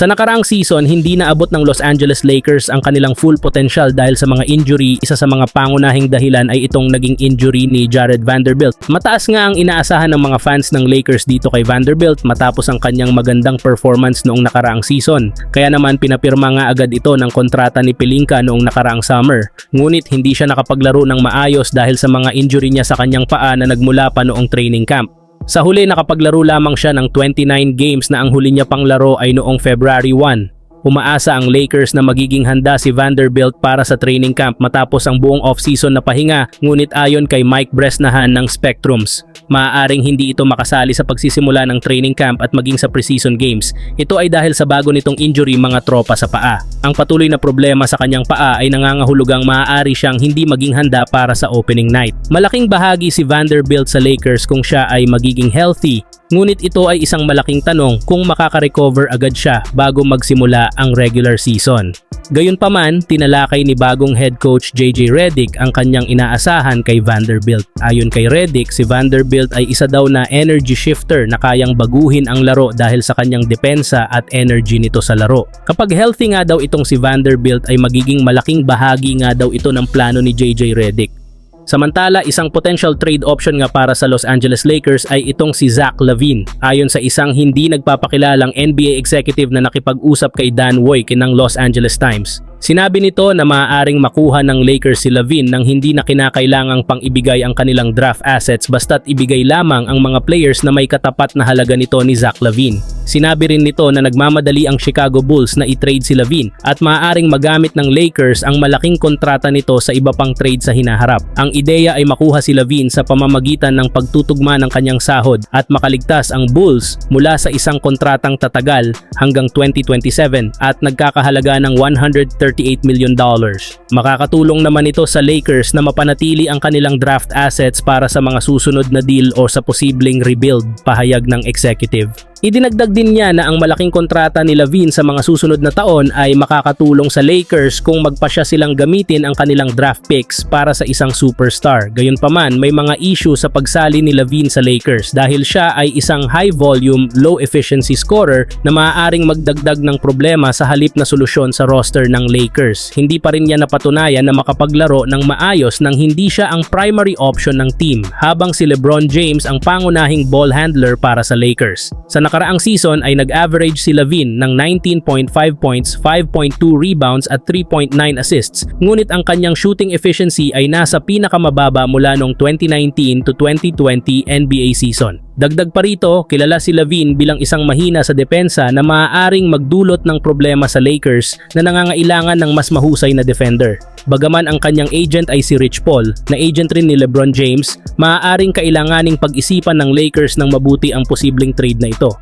Sa nakaraang season, hindi naabot ng Los Angeles Lakers ang kanilang full potential dahil sa mga injury. Isa sa mga pangunahing dahilan ay itong naging injury ni Jared Vanderbilt. Mataas nga ang inaasahan ng mga fans ng Lakers dito kay Vanderbilt matapos ang kanyang magandang performance noong nakaraang season. Kaya naman pinapirma nga agad ito ng kontrata ni Pelinka noong nakaraang summer. Ngunit hindi siya nakapaglaro ng maayos dahil sa mga injury niya sa kanyang paa na nagmula pa noong training camp. Sa huli nakapaglaro lamang siya ng 29 games na ang huli niya pang laro ay noong February 1. Umaasa ang Lakers na magiging handa si Vanderbilt para sa training camp matapos ang buong off-season na pahinga ngunit ayon kay Mike Bresnahan ng Spectrums, maaaring hindi ito makasali sa pagsisimula ng training camp at maging sa preseason games. Ito ay dahil sa bago nitong injury mga tropa sa paa. Ang patuloy na problema sa kanyang paa ay nangangahulugang maaari siyang hindi maging handa para sa opening night. Malaking bahagi si Vanderbilt sa Lakers kung siya ay magiging healthy Ngunit ito ay isang malaking tanong kung makaka-recover agad siya bago magsimula ang regular season. Gayunpaman, tinalakay ni bagong head coach JJ Redick ang kanyang inaasahan kay Vanderbilt. Ayon kay Redick, si Vanderbilt ay isa daw na energy shifter na kayang baguhin ang laro dahil sa kanyang depensa at energy nito sa laro. Kapag healthy nga daw itong si Vanderbilt ay magiging malaking bahagi nga daw ito ng plano ni JJ Redick. Samantala, isang potential trade option nga para sa Los Angeles Lakers ay itong si Zach Lavine. Ayon sa isang hindi nagpapakilalang NBA executive na nakipag-usap kay Dan Woik ng Los Angeles Times. Sinabi nito na maaaring makuha ng Lakers si Lavine nang hindi na kinakailangang pang ibigay ang kanilang draft assets basta't ibigay lamang ang mga players na may katapat na halaga nito ni Zach Lavine. Sinabi rin nito na nagmamadali ang Chicago Bulls na i-trade si Lavine at maaaring magamit ng Lakers ang malaking kontrata nito sa iba pang trade sa hinaharap. Ang ideya ay makuha si Lavine sa pamamagitan ng pagtutugma ng kanyang sahod at makaligtas ang Bulls mula sa isang kontratang tatagal hanggang 2027 at nagkakahalaga ng 138 million dollars. Makakatulong naman ito sa Lakers na mapanatili ang kanilang draft assets para sa mga susunod na deal o sa posibleng rebuild, pahayag ng executive. Idinagdag din niya na ang malaking kontrata ni Lavine sa mga susunod na taon ay makakatulong sa Lakers kung magpasya silang gamitin ang kanilang draft picks para sa isang superstar. Gayunpaman, may mga issue sa pagsali ni Lavine sa Lakers dahil siya ay isang high-volume, low-efficiency scorer na maaaring magdagdag ng problema sa halip na solusyon sa roster ng Lakers. Hindi pa rin niya napatunayan na makapaglaro ng maayos nang hindi siya ang primary option ng team habang si LeBron James ang pangunahing ball handler para sa Lakers. Sa nakaraang season ay nag-average si Lavine ng 19.5 points, 5.2 rebounds at 3.9 assists. Ngunit ang kanyang shooting efficiency ay nasa pinakamababa mula noong 2019 to 2020 NBA season. Dagdag pa rito, kilala si Lavine bilang isang mahina sa depensa na maaaring magdulot ng problema sa Lakers na nangangailangan ng mas mahusay na defender. Bagaman ang kanyang agent ay si Rich Paul, na agent rin ni LeBron James, maaaring kailanganing pag-isipan ng Lakers ng mabuti ang posibleng trade na ito.